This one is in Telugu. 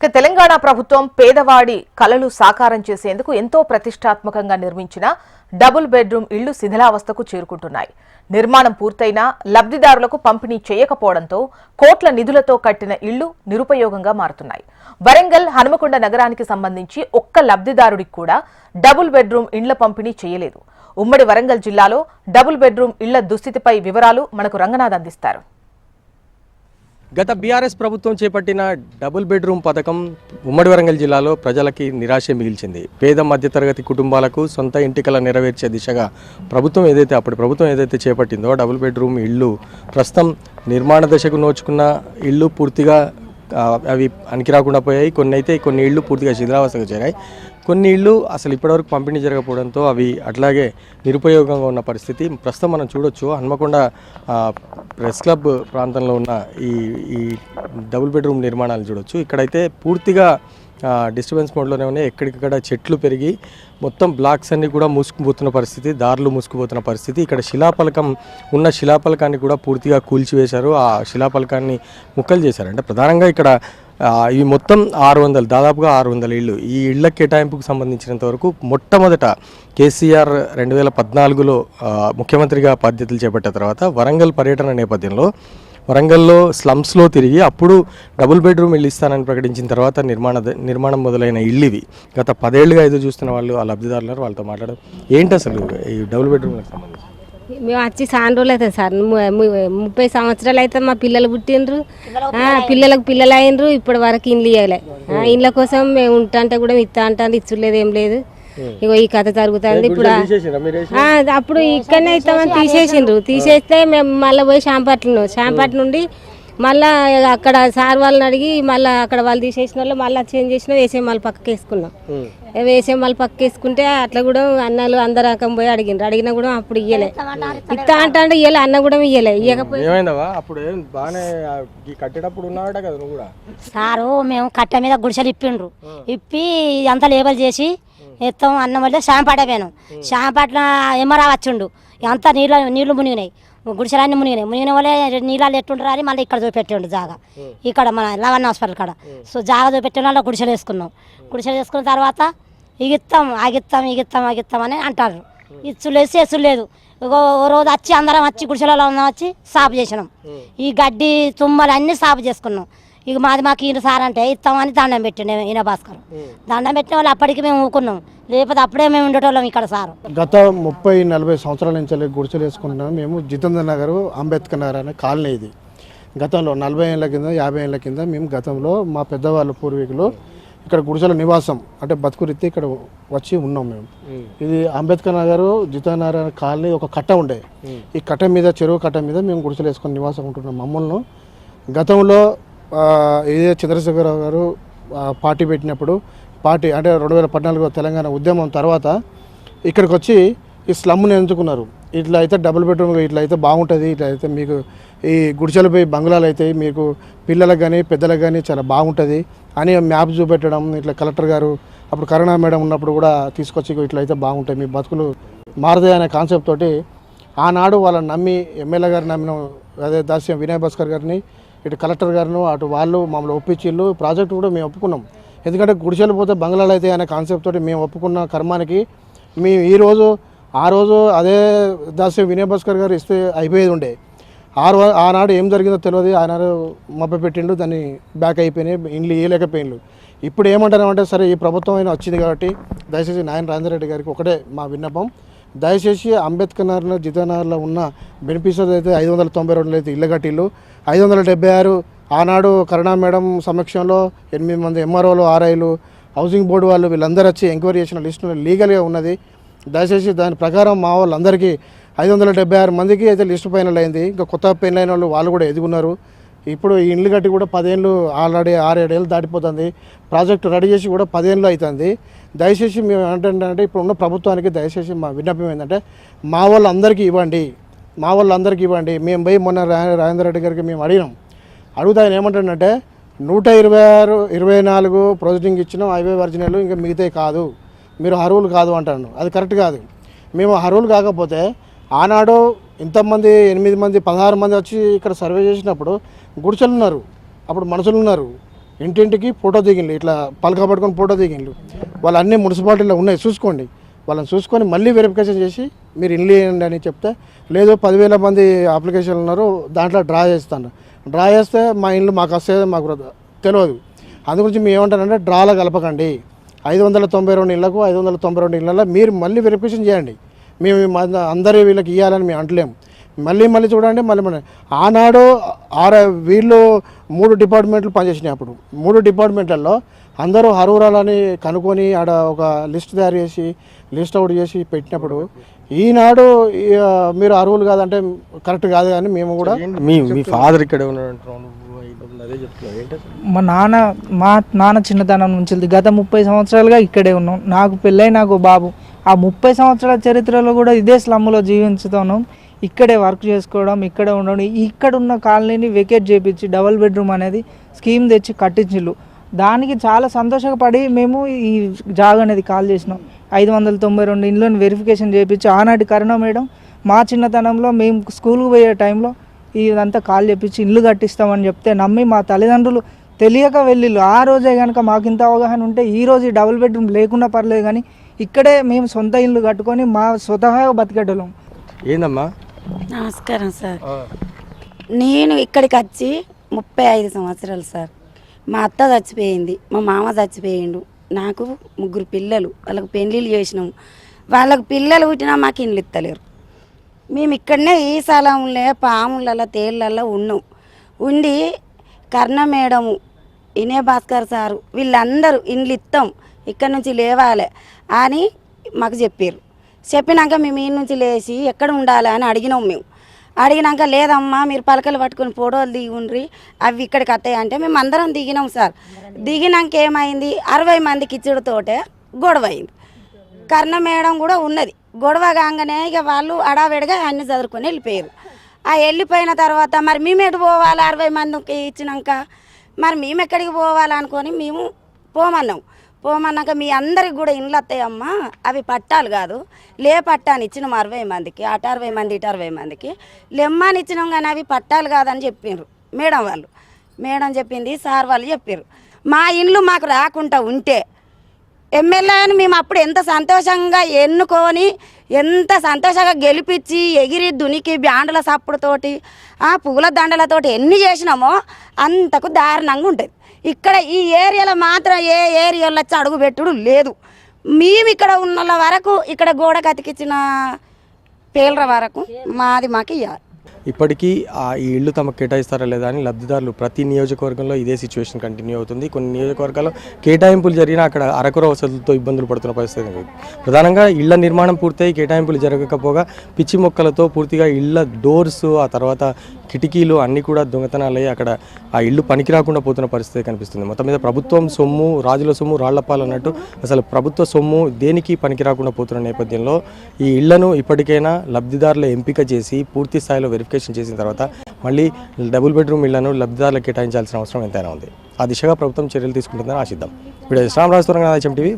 ఇక తెలంగాణ ప్రభుత్వం పేదవాడి కలలు సాకారం చేసేందుకు ఎంతో ప్రతిష్టాత్మకంగా నిర్మించిన డబుల్ బెడ్రూమ్ ఇళ్ళు శిథిలావస్థకు చేరుకుంటున్నాయి. నిర్మాణం పూర్తయినా లబ్ధిదారులకు పంపిణీ చేయకపోవడంతో కోట్ల నిధులతో కట్టిన ఇళ్ళు నిరుపయోగంగా మారుతున్నాయి. వరంగల్ హనుమకొండ నగరానికి సంబంధించి ఒక్క లబ్ధిదారుడికి కూడా డబుల్ బెడ్రూమ్ ఇండ్ల పంపిణీ చేయలేదు. ఉమ్మడి వరంగల్ జిల్లాలో డబుల్ బెడ్రూమ్ ఇళ్ళ దుస్థితిపై వివరాలు మనకు రంగనాథ్ అందిస్తారు. గత బీఆర్ఎస్ ప్రభుత్వం చేపట్టిన డబుల్ బెడ్రూమ్ పథకం ఉమ్మడి వరంగల్ జిల్లాలో ప్రజలకి నిరాశ మిగిల్చింది. పేద మధ్యతరగతి కుటుంబాలకు సొంత ఇంటికల నెరవేర్చే దిశగా ప్రభుత్వం ఏదైతే అప్పటి ప్రభుత్వం ఏదైతే చేపట్టిందో డబుల్ బెడ్రూమ్ ఇళ్ళు ప్రస్తుతం నిర్మాణ దశకు నోచుకున్న ఇళ్ళు పూర్తిగా అవి అనికి రాకుండా పోయాయి. కొన్ని అయితే కొన్ని ఇళ్ళు పూర్తిగా శిథిలావస్థకు చేరాయి. కొన్ని ఇళ్ళు అసలు ఇప్పటివరకు పంపిణీ జరగకపోవడంతో అవి అట్లాగే నిరుపయోగంగా ఉన్న పరిస్థితి. ప్రస్తుతం మనం చూడొచ్చు హన్మకొండ ప్రెస్ క్లబ్ ప్రాంతంలో ఉన్న ఈ ఈ డబుల్ బెడ్రూమ్ నిర్మాణాలు చూడొచ్చు. ఇక్కడైతే పూర్తిగా డిస్టర్బెన్స్ మోడ్లోనే ఉన్నాయి. ఎక్కడికక్కడ చెట్లు పెరిగి మొత్తం బ్లాక్స్ అన్నీ కూడా మూసుకుపోతున్న పరిస్థితి దారులు మూసుకుపోతున్న పరిస్థితి. ఇక్కడ శిలాఫలకం ఉన్న శిలాఫలకాన్ని కూడా పూర్తిగా కూల్చివేశారు. ఆ శిలాఫలకాన్ని ముక్కలు చేశారు. అంటే ప్రధానంగా ఇక్కడ ఇవి మొత్తం ఆరు వందలు దాదాపుగా ఆరు వందల ఇళ్ళు. ఈ ఇళ్ళ కేటాయింపుకు సంబంధించినంత వరకు మొట్టమొదట కేసీఆర్ రెండు వేల పద్నాలుగులో ముఖ్యమంత్రిగా బాధ్యతలు చేపట్టిన తర్వాత వరంగల్ పర్యటన నేపథ్యంలో వరంగల్లో స్లమ్స్లో తిరిగి అప్పుడు డబుల్ బెడ్రూమ్ ఇల్లు ఇస్తానని ప్రకటించిన తర్వాత నిర్మాణ నిర్మాణం మొదలైన ఇల్లు ఇవి గత పదేళ్ళుగా ఎదురు చూస్తున్న వాళ్ళు ఆ లబ్ధిదారులు వాళ్ళతో మాట్లాడడం ఏంటి అసలు ఈ డబుల్ బెడ్రూమ్ సంబంధించి? మేము వచ్చి చాలా రోజులు అవుతుంది సార్. ముప్పై సంవత్సరాలు అయితే మా పిల్లలు పుట్టిండ్రు. పిల్లలకు పిల్లలు అయినరు ఇప్పటి వరకు ఇండ్లు ఇవ్వలే ఇండ్ల కోసం మేము ఉంటా అంటే కూడా ఇస్తా అంటే ఇచ్చులేదు ఏం లేదు. ఇగో ఈ కథ జరుగుతుంది ఇప్పుడు? అప్పుడు ఇక్కడనే ఇస్తామని తీసేసిండ్రు. తీసేస్తే మేము మళ్ళీ పోయి షాంపట్లు షాంపట్ నుండి మళ్ళా అక్కడ సార్ వాళ్ళని అడిగి మళ్ళీ అక్కడ వాళ్ళు తీసేసిన వాళ్ళు మళ్ళీ చేంజ్ చేసిన వేసే మళ్ళీ పక్కకి వేసుకున్నాం ఉమ్. వేసే మళ్ళీ పక్కకి వేసుకుంటే అట్లా కూడా అన్నాలు అందరు రకం పోయి అడిగిండ్రు. అడిగినా కూడా అప్పుడు ఇయ్యలే. ఇస్తా అంటే ఇయ్యలే అన్న కూడా ఇయ్యలే ఇయ్యకపోయి ఏమైందవా అప్పుడు ఏం బాగానే ఆ, ఈ కట్టేటప్పుడు ఉన్నావాట కదా నువ్వు కూడా? సారు మేము కట్ట మీద గుడిసెలు ఇప్పిండ్రు. ఇప్పి అంతా లేబల్ చేసి ఎత్తాం అన్నం వల్ల శాంపాట పోయాను. శాంపాట్ల ఎమ్మరా వచ్చిండు. అంతా నీళ్ళ నీళ్ళు మునిగినాయి. గుడిసెలన్నీ మునిగినాయి. మునిగిన వల్లే నీళ్ళు ఎట్టుండ్రు అని మళ్ళీ ఇక్కడ చూపెట్టిండు జాగా. ఇక్కడ మన లవన్ హాస్పిటల్ కాడ. సో జాగా చూపెట్టిన వాళ్ళు గుడిసెలు వేసుకున్నాం. గుడిసెలు వేసుకున్న తర్వాత ఇగిస్తాం ఆగిస్తాం ఇగిస్తాం ఆగిస్తాం అని అంటారు. లేదు. ఓ రోజు వచ్చి అందరం వచ్చి గుడిసెలలో ఉన్నాం వచ్చి సాపు చేసినాం. ఈ గడ్డి తుమ్మలు అన్నీ సాపు చేసుకున్నాం. ఇక మాది మాకు ఈయన సార్ అంటే ఇస్తామని దండం పెట్టిండు ఈయన భాస్కర్. దండం పెట్టిన వాళ్ళు అప్పటికి మేము ఊకున్నాం లేకపోతే అప్పుడే మేము ఉండేటోళ్ళం ఇక్కడ సారు. గత ముప్పై నలభై సంవత్సరాల నుంచి వెళ్ళి గుడిసెలు వేసుకుంటున్నాం. మేము జితేంద్ర నగర్ అంబేద్కర్ నగర్ అనే కాలనీ ఇది. గతంలో నలభై ఏళ్ళ కింద యాభై ఏళ్ళ కింద మేము గతంలో మా పెద్దవాళ్ళ పూర్వీకులు ఇక్కడ గుడిసెల నివాసం అంటే బతుకురిత్తి ఇక్కడ వచ్చి ఉన్నాం మేము. ఇది అంబేద్కర్ నగర్ జితేంద్ర నగర్ అనే కాలనీ ఒక కట్ట ఉండే. ఈ కట్ట మీద చెరువు కట్ట మీద మేము గుడిసెలు వేసుకొని నివాసం ఉంటున్నాం మమ్మల్ని. గతంలో ఇదే చంద్రశేఖరరావు గారు పార్టీ పెట్టినప్పుడు పార్టీ అంటే రెండు వేల పద్నాలుగు తెలంగాణ ఉద్యమం తర్వాత ఇక్కడికి వచ్చి ఈ స్లమ్ని ఎంచుకున్నారు ఇట్లా అయితే డబుల్ బెడ్రూమ్ ఇట్లా అయితే బాగుంటుంది ఇట్లా అయితే మీకు ఈ గుడిసెలపై బంగ్లాలు అయితే మీకు పిల్లలకు కానీ పెద్దలకు కానీ చాలా బాగుంటుంది అని మ్యాప్ చూపెట్టడం ఇట్లా కలెక్టర్ గారు అప్పుడు కరుణా మేడం ఉన్నప్పుడు కూడా తీసుకొచ్చి ఇట్లా అయితే బాగుంటాయి మీ బతుకులు మారుతాయి అనే కాన్సెప్ట్ తోటి ఆనాడు వాళ్ళని నమ్మి ఎమ్మెల్యే గారు నమ్మిన అదే దాస్యం వినయ్ భాస్కర్ గారిని ఇటు కలెక్టర్ గారిను అటు వాళ్ళు మమ్మల్ని ఒప్పించిళ్ళు. ప్రాజెక్ట్ కూడా మేము ఒప్పుకున్నాం. ఎందుకంటే గుడిసెలు పోతే బంగ్లాలు అయితే అనే కాన్సెప్ట్ తోటి మేము ఒప్పుకున్న కర్మానికి మేము ఈరోజు ఆ రోజు అదే దాసి వినయ్ భాస్కర్ గారు ఇస్తే అయిపోయేది ఉండే. ఆ రో- ఆనాడు ఏం జరిగిందో తెలియదు. ఆనాడు మబ్బ పెట్టిండు దాన్ని బ్యాక్ అయిపోయినాయి ఇండ్లు ఇవ్వలేకపోయిండ్రు ఇప్పుడు ఏమంటారు అంటే సరే ఈ ప్రభుత్వం అయినా వచ్చింది కాబట్టి దయచేసి నాయన రాజేంద్ర రెడ్డి గారికి ఒకటే మా విన్నపం. దయచేసి అంబేద్కర్ నగర్లో జితానగర్లో ఉన్న బెనిఫిషరీస్ అయితే ఐదు వందల తొంభై రెండు అయితే ఇళ్ళ ఐదు వందల డెబ్బై ఆరు ఆనాడు కరుణా మేడం సమక్షంలో ఎనిమిది మంది ఎంఆర్ఓలు ఆర్ఐలు హౌసింగ్ బోర్డు వాళ్ళు వీళ్ళందరూ వచ్చి ఎంక్వైరీ చేసిన లిస్టు లీగల్గా ఉన్నది. దయచేసి దాని ప్రకారం మా వాళ్ళందరికీ ఐదు వందల డెబ్బై ఆరు మందికి అయితే లిస్టు పైన అయింది. ఇంకా కొత్త పెయిన్ అయిన వాళ్ళు వాళ్ళు కూడా ఎదుగున్నారు ఇప్పుడు ఈ ఇండ్లు కట్టి కూడా పదేళ్ళు ఆల్రెడీ ఆరేడేళ్ళు దాటిపోతుంది. ప్రాజెక్టు రెడీ చేసి కూడా పదేళ్ళు అవుతుంది దయచేసి మేము ఏంటంటే ఇప్పుడు ఉన్న ప్రభుత్వానికి దయచేసి మా విన్నపం ఏంటంటే మా వాళ్ళందరికీ ఇవ్వండి. మా వాళ్ళందరికీ ఇవ్వండి. మేము పోయి మొన్న రా- రాజేంద్ర రెడ్డి గారికి మేము అడిగినాం. అడుగుతా ఆయన ఏమంటాడంటే నూట ఇరవై ఆరు ఇరవై నాలుగు ప్రొసీడింగ్ ఇచ్చినాం హైవే ఒరిజినల్ ఇంకా మిగతాయి కాదు. మీరు అర్హులు కాదు అంటాను అది కరెక్ట్ కాదు. మేము అర్హులు కాకపోతే ఆనాడు ఇంతమంది ఎనిమిది మంది పదహారు మంది వచ్చి ఇక్కడ సర్వే చేసినప్పుడు గుడిసెలు ఉన్నారు. అప్పుడు మనుషులు ఉన్నారు. ఇంటింటికి ఫోటో దిగిండ్రు ఇట్లా పలక పట్టుకొని ఫోటో దిగిండ్రు వాళ్ళు అన్ని మున్సిపాలిటీలో ఉన్నాయి. చూసుకోండి. వాళ్ళని చూసుకొని మళ్ళీ వెరిఫికేషన్ చేసి మీరు ఇల్లు ఇవ్వండి అని చెప్తే లేదు పదివేల మంది అప్లికేషన్లు ఉన్నారు దాంట్లో డ్రా చేస్తాను. డ్రా చేస్తే మా ఇల్లు మాకు వస్తుంది మాకు తెలియదు. అందు గురించి మేము ఏమంటారంటే డ్రాలో కలపకండి. ఐదు వందల తొంభై రెండు ఇళ్ళకు ఐదు వందల తొంభై రెండు ఇళ్ళలో మీరు మళ్ళీ వెరిఫికేషన్ చేయండి. మేము మన- అందరి వీళ్ళకి ఇవ్వాలని మేము అంటలేము. మళ్ళీ మళ్ళీ చూడండి మళ్ళీ మళ్ళీ. ఆనాడు ఆర వీళ్ళు మూడు డిపార్ట్మెంట్లు పనిచేసినాయి అప్పుడు. మూడు డిపార్ట్మెంట్లలో అందరూ అర్హురాలని కనుక్కొని ఆడ ఒక లిస్ట్ తయారు చేసి లిస్ట్ అవుట్ చేసి పెట్టినప్పుడు ఈనాడు మీరు అర్హులు కాదంటే కరెక్ట్ కాదు కానీ మేము కూడా మీ మీ ఫాదర్ ఇక్కడే? మా నాన్న మా నాన్న చిన్నతనం నుంచి. గత ముప్పై సంవత్సరాలుగా ఇక్కడే ఉన్నాం. నాకు పెళ్ళై నాకు బాబు. ఆ ముప్పై సంవత్సరాల చరిత్రలో కూడా ఇదే స్లమ్లో జీవించుతాను. ఇక్కడే వర్క్ చేసుకోవడం ఇక్కడే ఉండడం ఇక్కడ ఉన్న కాలనీని వెకేట్ చేపించి డబల్ బెడ్రూమ్ అనేది స్కీమ్ తెచ్చి కట్టించిల్లు దానికి చాలా సంతోషపడి మేము ఈ జాగ్ అనేది కాల్ చేసినాం. ఐదు వందల తొంభై రెండు ఇండ్లను వెరిఫికేషన్ చేయించి ఆనాటి కరోనా మేడం మా చిన్నతనంలో మేము స్కూల్కి పోయే టైంలో ఇదంతా కాల్ చెప్పించి ఇల్లు కట్టిస్తామని చెప్తే నమ్మి మా తల్లిదండ్రులు తెలియక వెళ్ళిళ్ళు. ఆ రోజే కనుక మాకు ఇంత అవగాహన ఉంటే ఈ రోజు ఈ డబుల్ బెడ్రూమ్ లేకున్నా పర్లేదు కానీ ఇక్కడే మేము సొంత ఇల్లు కట్టుకొని మా స్వతహాగా బతికేటోళ్ళం. ఏందమ్మా? నమస్కారం సార్. నేను ఇక్కడికి వచ్చి ముప్పై ఐదు సంవత్సరాలు సార్. మా అత్త చచ్చిపోయింది మా మామ చచ్చిపోయిండు నాకు ముగ్గురు పిల్లలు వాళ్ళకి పెళ్ళిళ్ళు చేసినాము వాళ్ళకి పిల్లలు పుట్టినా మాకు ఇండ్లు ఇత్తలేరు. మేము ఇక్కడనే ఈ స్థలంలో పాములలో తేళ్ళల్లో ఉన్నాం. ఉండి కర్ణ మేడము ఇనే భాస్కర్ సారు వీళ్ళందరూ ఇండ్లు ఇస్తాం ఇక్కడ నుంచి లేవాలి అని మాకు చెప్పారు చెప్పినాక మేము ఈ నుంచి లేచి ఎక్కడ ఉండాలి అని అడిగినాం మేము. అడిగినాక లేదమ్మా మీరు పలకలు పట్టుకుని ఫోటోలు దిగుండ్రి అవి ఇక్కడికి వస్తాయి అంటే మేము అందరం దిగినాం సార్. దిగినాక ఏమైంది? అరవై మందికి ఇచ్చుడుతోటే గొడవ అయింది. కర్ణ మేడం కూడా ఉన్నది. గొడవ కాగానే ఇక వాళ్ళు అడావిడిగా అన్ని చదువుకొని వెళ్ళిపోయారు. ఆ వెళ్ళిపోయిన తర్వాత మరి మేము ఎటు పోవాలి? అరవై మందికి ఇచ్చినాక మరి మేము ఎక్కడికి పోవాలనుకొని మేము పోమన్నాం. పోమన్నాక మీ అందరికి కూడా ఇండ్లు వస్తాయమ్మా అవి పట్టాలు కాదు. లే పట్టాని ఇచ్చినాం అరవై మందికి అటు అరవై మంది ఇటు అరవై మందికి. లెమ్మని ఇచ్చినాం కానీ అవి పట్టాలు కాదని చెప్పిండ్రు మేడం వాళ్ళు. మేడం చెప్పింది సార్ వాళ్ళు చెప్పారు మా ఇండ్లు మాకు రాకుండా ఉంటే ఎమ్మెల్యేని మేము అప్పుడు ఎంత సంతోషంగా ఎన్నుకొని ఎంత సంతోషంగా గెలిపించి ఎగిరి దునికి బ్యాండ్ల సప్పుడుతోటి ఆ పూల దండలతోటి ఎన్ని చేసినామో అంతకు దారుణంగా ఉంటుంది. ఇక్కడ ఈ ఏరియాలో మాత్రం ఏ ఏరియాలో వచ్చి అడుగు పెట్టుడు లేదు. మేము ఇక్కడ ఉన్న వరకు ఇక్కడ గోడ కతికిచ్చిన పేలర వరకు మాది మాకు ఇవ్వాలి ఇప్పటికీ ఆ ఈ ఇల్లు తమకు కేటాయిస్తారా లేదా అని లబ్ధిదారులు ప్రతి నియోజకవర్గంలో ఇదే సిచ్యువేషన్ కంటిన్యూ అవుతుంది. కొన్ని నియోజకవర్గాల్లో కేటాయింపులు జరిగినా అక్కడ అరకుర వసతులతో ఇబ్బందులు పడుతున్న పరిస్థితి ప్రధానంగా ఇళ్ళ నిర్మాణం పూర్తయి కేటాయింపులు జరగకపోగా పిచ్చి మొక్కలతో పూర్తిగా ఇళ్ళ డోర్స్ ఆ తర్వాత కిటికీలు అన్నీ కూడా దొంగతనాలయ్యి అక్కడ ఆ ఇల్లు పనికి రాకుండా పోతున్న పరిస్థితి కనిపిస్తుంది. మొత్తం మీద ప్రభుత్వం సొమ్ము రాజుల సొమ్ము రాళ్ళపాలు అన్నట్టు అసలు ప్రభుత్వ సొమ్ము దేనికి పనికి రాకుండా పోతున్న నేపథ్యంలో ఈ ఇళ్ళను ఇప్పటికైనా లబ్ధిదారుల ఎంపిక చేసి పూర్తి స్థాయిలో వెరిఫికేషన్ చేసిన తర్వాత మళ్ళీ డబుల్ బెడ్రూమ్ ఇళ్ళను లబ్ధిదారులకు కేటాయించాల్సిన అవసరం ఎంతైనా ఉంది. ఆ దిశగా ప్రభుత్వం చర్యలు తీసుకుంటుందని ఆశిద్దాం. Video శ్రామరాజు TV